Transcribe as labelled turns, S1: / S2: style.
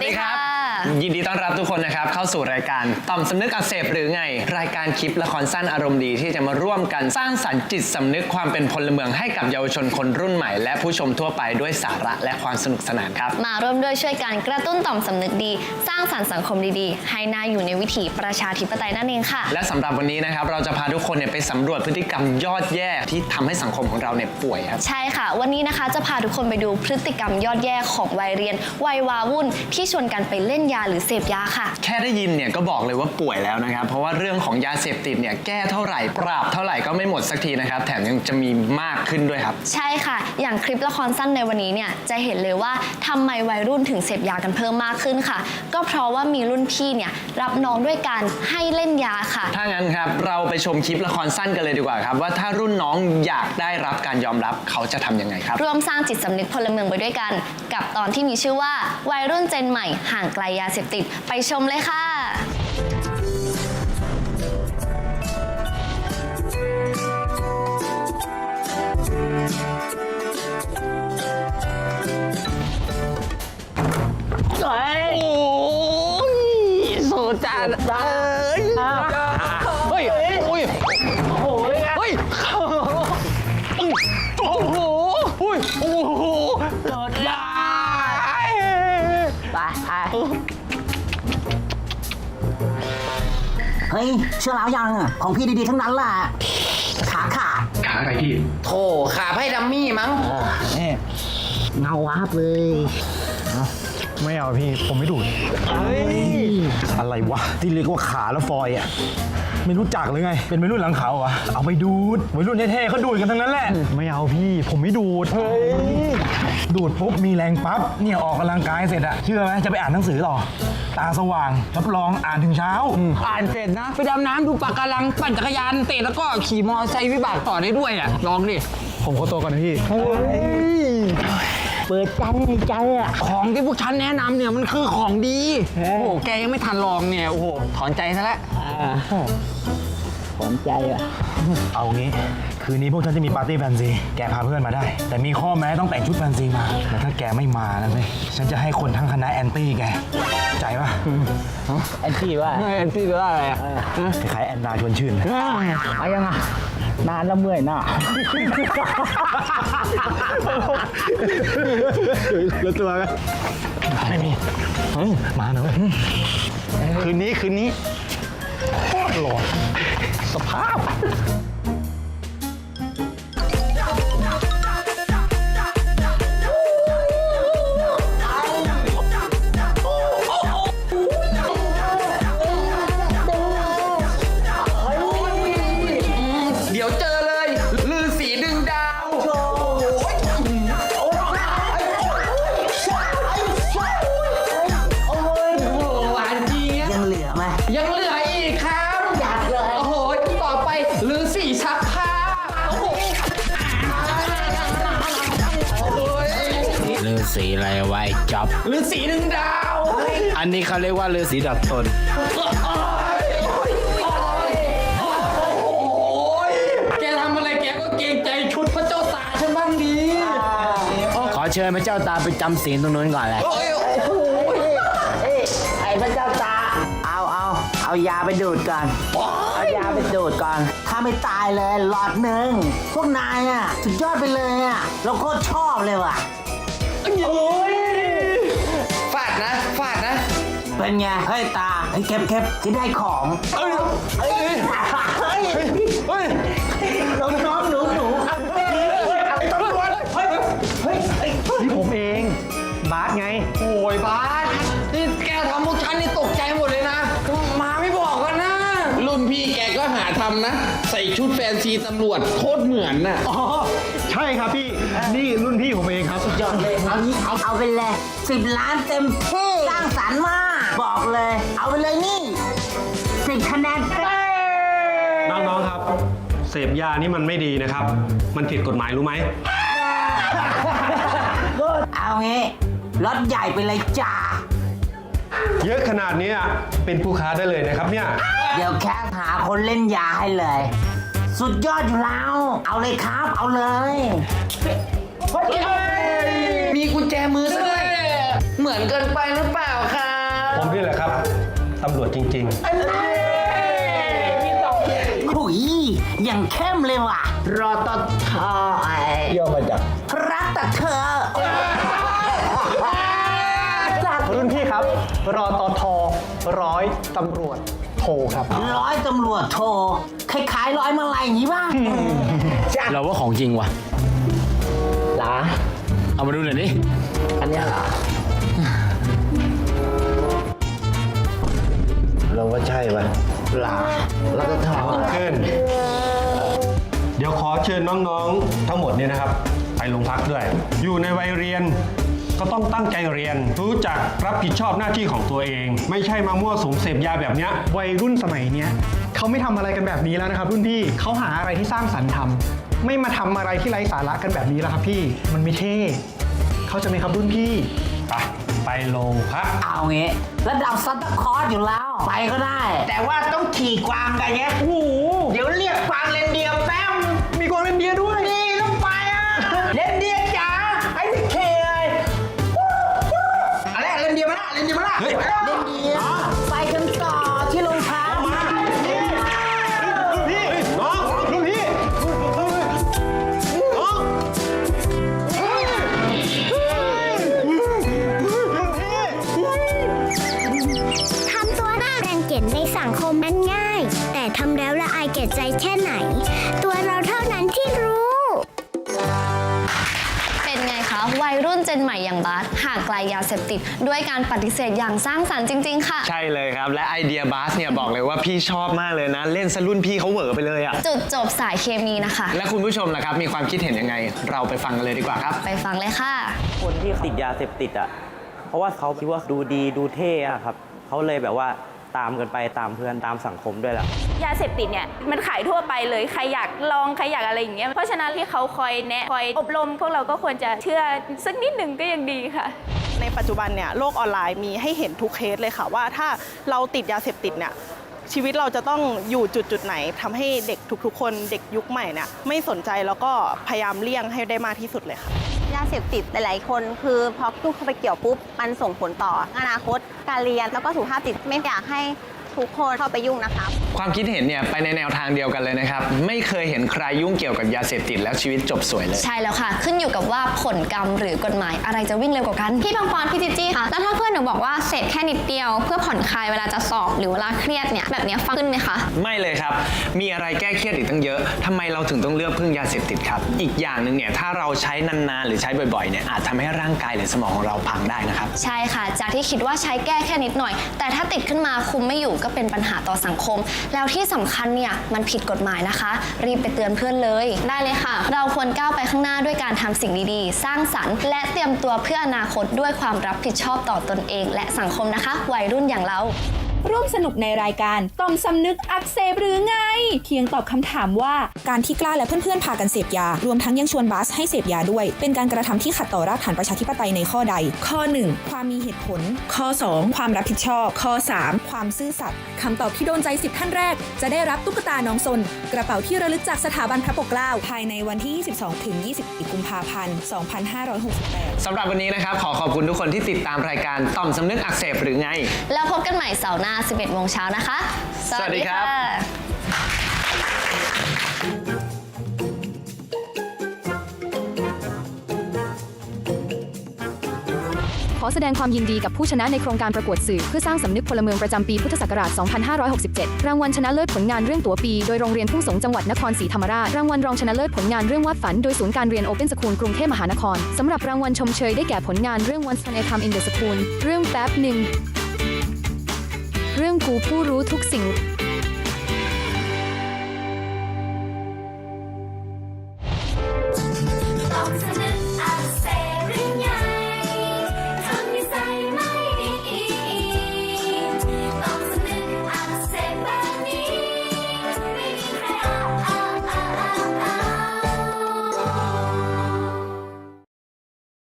S1: 拜拜。 ยินดีต้อนรับทุกคนนะครับ เข้าสู่รายการต่อมสำนึกอักเสบหรือไง รายการคลิปละครสั้นอารมณ์ดีที่จะมาร่วมกันสร้างสรรค์จิตสำนึกความเป็นพลเมืองให้กับเยาวชนคนรุ่นใหม่ และผู้ชมทั่วไปด้วยสาระและความสนุกสนานครับ
S2: มาร่วมด้วยช่วยกันกระตุ้นต่อมสำนึกดี สร้างสรรค์สังคมดีๆ ให้น่าอยู่ในวิถีประชาธิปไตยนั่นเองค่ะ
S1: และสำหรับวันนี้นะครับเราจะพาทุกคนเนี่ยไปสำรวจพฤติกรรมยอดแย่ที่ทำให้สังคมของเราเนี่ยป่วยครับ
S2: ใช่ค่ะ วันนี้นะคะจะพาทุกคนไปดูพฤติกรรมยอดแย่ของวัยเรียนวัยวาวุ่นที่ชวนกันไปเล่นยาหรือเสพยาค่ะ
S1: แค่ได้ยินเนี่ยก็บอกเลยว่าป่วยแล้วนะครับ เพราะว่าเรื่องของยาเสพติดเนี่ยแก้เท่าไหร่ปราบเท่าไหร่ก็ไม่หมดสักทีนะครับ แถมยังจะมีมากขึ้นด้วยครับ
S2: ใช่ค่ะ อย่างคลิปละครสั้นในวันนี้เนี่ยจะเห็นเลยว่าทำไมวัยรุ่นถึงเสพยากันเพิ่มมากขึ้นค่ะ ก็เพราะว่ามีรุ่นพี่เนี่ยรับน้องด้วยการให้เล่นยาค่ะ
S1: ถ้างั้นครับเราไปชมคลิปละครสั้นกันเลยดีกว่าครับ ว่าถ้ารุ่นน้องอยากได้รับการยอมรับเขาจะทำยังไงครับ
S2: ร่วมสร้างจิตสำนึกพลเมืองไปด้วยกัน กับตอนที่มีชื่อว่าวัยรุ่นเจนใหม่ห่างไกลยาเสพติด ไปชมเลยค่ะ
S3: โอ้ยสูจานเอ้ย เฮ้ย เชื่
S4: อแล้วยังอะของพี่ดีๆทั้งนั้นแหละขาขาด
S1: ขาอะไรพี่
S3: โถขาไพ่ดัมมี่มั้ง
S4: เงาวับเลย
S5: ไม่เอาพี่ ผมไม่ดูด อะไรวะ ที่เรียกว่าขาแล้วฟอยอะ ไม่รู้จักเลยไง เป็นวัยรุ่นหลังเขาเหรอะเอาไปดูดวัยรุ่นเท่ๆเขาดูดกันทั้งนั้นแหละ ไม่เอาพี่ ผมไม่ดูดเฮ้ยดูดปุ๊บมีแรงปั๊บ เนี่ยออกกำลังกายเสร็จอะเชื่อไหมจะไปอ่านหนังสือต่อ ตาสว่างรับรองอ่านถึงเช้า
S3: อ่านเสร็จนะ ไปดำน้ำดูปะการังปั่นจักรยานเตะแล้วก็ขี่มอเตอร์ไซค์วิบากต่อได้ด้วยอะลองดิ
S5: ผมขอตัวก่อนนะพี่
S4: เปิดใจในใจอะ
S3: ของที่พวกฉันแนะนำเนี่ยมันคือของดี โอ้โห แกยังไม่ทันลองเนี่ย โอ้โห ถอนใจซะแล้ว
S4: ผมใจอะ
S5: เอางี้ คืนนี้พวกฉันจะมีปาร์ตี้แฟนซี แกพาเพื่อนมาได้ แต่มีข้อแม้ต้องแต่งชุดแฟนซีมาแต่ถ้าแกไม่มานะเว้ยฉันจะให้คนทั้งคณะแอนตี้แก ใจปะ
S4: ไอ้ที่ว่า
S3: ไอ้ที่ว่าอะไรอะ
S5: คล้ายๆแอนนาชวนชื่น
S4: เอายังอะ นานแล้วเมื่อยหน้า
S5: แล้วตัวไหมไม่มีเฮ้ยมาหน่อยคืนนี้คืนนี้โคตรหลอนสภาพ
S6: ฤาษีอะไรไวะไอ้จ๊อบ
S3: ลือสีดึงดาว
S6: อันนี้เขาเรียกว่าฤาษีดัดตน
S3: แกทำอะไรแกก็เกรงใจชุดพระเจ้าตาฉันบ้างดี
S6: ขอเชิญพระเจ้าตาไปจำศีลตรงนู้นก่อนแหละ
S3: โอ้ยโอ้โห
S4: ไอ้พระเจ้าตา เอาเอาเอายาไปดูดก่อน เอายาไปดูดก่อน ถ้าไม่ตายเลยหลอดหนึ่ง พวกนายอะ สุดยอดไปเลยอะ เราโคตรชอบเลยว่ะ
S3: ฟาดนะ ฟาดนะ
S4: เป็นไงเฮ้ยตาเฮ้ยเก็บเก็บจะได้ของเฮ้ยเฮ้ยเฮ้ยำ
S5: นะ
S3: ใส่ชุดแฟนซีตำรวจโคตรเหมือนน่ะ
S5: อ๋อ ใช่ครับพี่ นี่รุ่นพี่ผมเองครับ
S4: ยอดเลยเอางี้เอาเอาไปเลยสิบล้านเต็มสร้างสรรค์มาก บอกเลย เอาไปเลยนี่สิบคะแนนเต็ม
S7: น้องๆครับ เสพยานี่มันไม่ดีนะครับ มันผิดกฎหมายรู้ไหม
S4: เอางี้รถใหญ่ไปเลยจ้า
S7: เยอะขนาดนี้อะเป็นผู้ค้าได้เลยนะครับเนี่ย
S4: เดี๋ยวแค่หาคนเล่นยาให้เลย สุดยอดอยู่แล้ว เอาเลยครับ เอาเลย
S3: มีกุญแจมือซะด้วยเหมือนเกินไปหรือเปล่าครับ
S7: ผมนี่แหละครับตำรวจจริง ๆ
S4: หุยอย่างเข้มเลยว่ะ รอตทไอย่อมาจากรักแต่เธอ
S5: รุ่นพี่ครับ รอตอทอร้อยตำรวจโทครับ
S4: ร้อยตำรวจโทรคล้ายๆร้อยมาลัยอย่างนี้บ้าง
S6: เราว่าของจริงว่ะ
S4: หรอ
S6: เอามาดูหน่อยดิ
S4: อันเนี้ยเหรอ
S5: เราว่าใช่ป่ะ
S4: หรอแล้วก็ทอ
S7: ขึ้น เดี๋ยวขอเชิญน้องๆ ทั้งหมดเนี่ยนะครับ ไปโรงพักด้วย อยู่ในวัยเรียน ก็ต้องตั้งใจเรียน รู้จักรับผิดชอบหน้าที่ของตัวเอง ไม่ใช่มามั่วสุมเสพยาแบบเนี้ย
S8: วัยรุ่นสมัยเนี้ยเขาไม่ทำอะไรกันแบบนี้แล้วนะครับรุ่นพี่เขาหาอะไรที่สร้างสรรค์ทำไม่มาทำอะไรที่ไร้สาระกันแบบนี้แล้วครับพี่มันไม่เท่เขาใจะไหมครับรุ่นพี่
S7: ไปไปโรงพัก
S4: เอางี้แล้วเราซัตเตอร์คอร์สอยู่แล้ว ไปก็ได้ แต่ว่าต้องขี่กวางกันเงี้ยโอ้โหเดี๋ยวเรียกกวางเลนเดียร์แป๊บ
S8: มีกองเลนเดียร์ด้วย
S4: นี่ ละเลนเดียร์มาละเฮ้
S7: ย
S4: เลนเดียร์ไปกันต่อที่โรงพัก
S7: พี่น้องลูกพี่น้อง
S9: ทำตัวน่ารังเกียจในสังคมมันง่าย แต่ทำแล้วละอายแก่ใจแค่ไหน ตัวเราเท่านั้นที่รู้
S2: วัยรุ่นเจนใหม่อย่างบาสห่างไกลยาเสพติด ด้วยการปฏิเสธอย่างสร้างสรรค์จริง ๆ ค่ะ
S1: ใช่เลยครับ และไอเดียบาสเนี่ยบอกเลยว่าพี่ชอบมากเลยนะ เล่นซะรุ่นพี่เขาเหวอไปเลยอะ
S2: จุดจบสายเคมีนะคะ
S1: และคุณผู้ชมล่ะครับมีความคิดเห็นยังไง เราไปฟังกันเลยดีกว่าครับ
S2: ไปฟังเลยค่ะ
S10: คนที่ติดยาเสพติดอะเพราะว่าเขาคิดว่าดูดีดูเท่อะครับเขาเลยแบบว่า ตามกันไปตามเพื่อนตามสังคมด้วยแหละ
S11: ยาเสพติดเนี่ยมันขายทั่วไปเลยใครอยากลองใครอยากอะไรอย่างเงี้ยเพราะฉะนั้นที่เขาคอยแนะคอยอบรม พวกเราก็ควรจะเชื่อสักนิดหนึ่งก็ยังดีค่ะ
S12: ในปัจจุบันเนี่ยโลกออนไลน์มีให้เห็นทุกเคสเลยค่ะว่าถ้าเราติดยาเสพติดเนี่ยชีวิตเราจะต้องอยู่จุดจุดๆไหนทำให้เด็กทุกๆ คนเด็กยุคใหม่เนี่ยไม่สนใจแล้วก็พยายามเลี่ยงให้ได้มากที่สุดเลยค่ะ
S11: ยาเสพติดหลาย ๆ คน คือพอจู่เข้าไปเกี่ยวปุ๊บ มันส่งผลต่ออนาคตการเรียนแล้วก็สุขภาพจิตไม่อยากให้ ทุกคนเข้าไปยุ่งนะคะ
S1: ความคิดเห็นเนี่ยไปในแนวทางเดียวกันเลยนะครับ ไม่เคยเห็นใครยุ่งเกี่ยวกับยาเสพติดแล้วชีวิตจบสวยเลย
S2: ใช่แล้วค่ะ ขึ้นอยู่กับว่าผลกรรมหรือกฎหมายอะไรจะวิ่งเร็วกว่ากันพี่บางปอนพี่จิจี้ค่ะแล้วถ้าเพื่อนหนูบอกว่าเสร็จแค่นิดเดียว เพื่อผ่อนคลายเวลาจะสอบหรือเวลาเครียดเนี่ยแบบเนี้ยฟังขึ้นไหมคะ
S1: ไม่เลยครับ มีอะไรแก้เครียดอีกตั้งเยอะทำไมเราถึงต้องเลือกพึ่งยาเสพติดครับ อีกอย่างหนึ่งเนี่ยถ้าเราใช้นานๆหรือใช้บ่อยๆเนี่ยอาจทำให้ร่างกายหรือสมองของเราพังได้นะครับ
S2: ใช่ค่ะ จากที่คิดว่าใช้แก้แค่นิดหน่อย แต่ถ้าติดขึ้นมาคุมไม่อยู่ก็เป็นปัญหาต่อสังคม แล้วที่สำคัญเนี่ยมันผิดกฎหมายนะคะ รีบไปเตือนเพื่อนเลยได้เลยค่ะ เราควรก้าวไปข้างหน้าด้วยการทำสิ่งดีๆ สร้างสรรค์ และเตรียมตัวเพื่ออนาคตด้วยความรับผิดชอบต่อตนเอง และสังคมนะคะ วัยรุ่นอย่างเรา
S11: ร่วมสนุกในรายการต่อมสำนึกอักเสบหรือไง เพียงตอบคำถามว่า
S9: การที่กล้าและเพื่อนๆพากันเสพยา รวมทั้งยังชวนบาสให้เสพยาด้วย เป็นการกระทำที่ขัดต่อรากฐานประชาธิปไตยในข้อใด ข้อ 1 ความมีเหตุผล ข้อ 2 ความรับผิดชอบ ข้อ 3 ความซื่อสัตย์คำตอบที่โดนใจ 10 ท่านแรก จะได้รับตุ๊กตาน้องซน กระเป๋าที่ระลึกจากสถาบันพระปกเกล้าภายในวันที่ 22ถึง21กุมภาพันธ์ 2568
S1: สำหรับวันนี้นะครับขอขอบคุณทุกคนที่ติดตามรายการต่อมสำนึกอักเสบหรือไง
S2: แล้วพบกันใหม่เสาร์หน้า11โมงเช้านะคะ
S1: สวัสดีครับะ
S11: ขอแสดงความยินดีกับผู้ชนะในโครงการประกวดสื่อเพื่อสร้างสำนึกพลเมืองประจำปีพุทธศักราช 2567 รางวัลชนะเลิศผลงานเรื่องตั๋วปี โดยโรงเรียนทุ่งสงจังหวัดนครศรีธรรมราช รางวัลรองชนะเลิศผลงานเรื่องวาดฝัน โดยศูนย์การเรียนโอเ n นสคูลกรุงเทพมหานคร สำหรับรางวัลชมเชยได้แก่ผลงานเรื่อง Once Upon a Time in the School เรื่องแป๊บหนึ่ง เรื่องกูผู้รู้ทุกสิ่ง